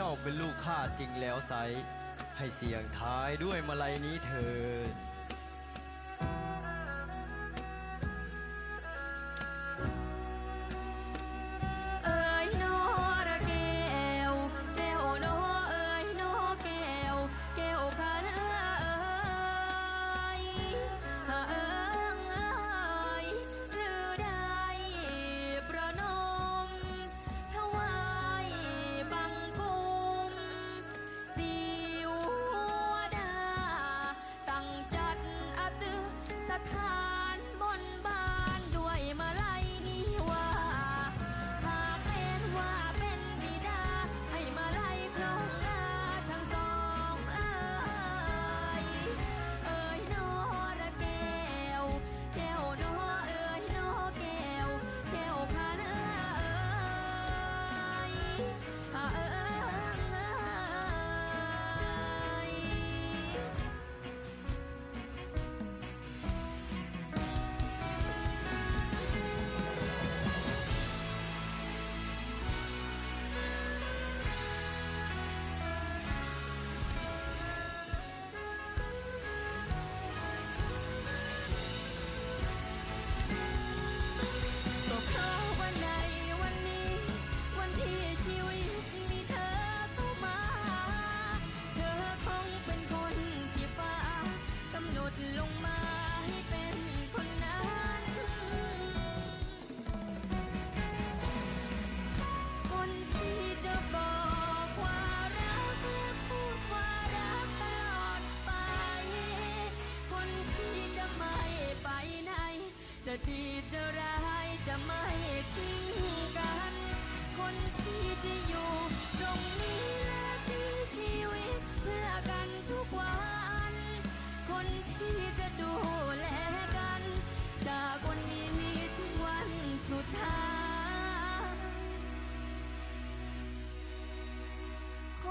เจ้าเป็นลูกข้าจริงแล้วไซ ให้เสียงท้ายด้วยมาลัยนี้เถิด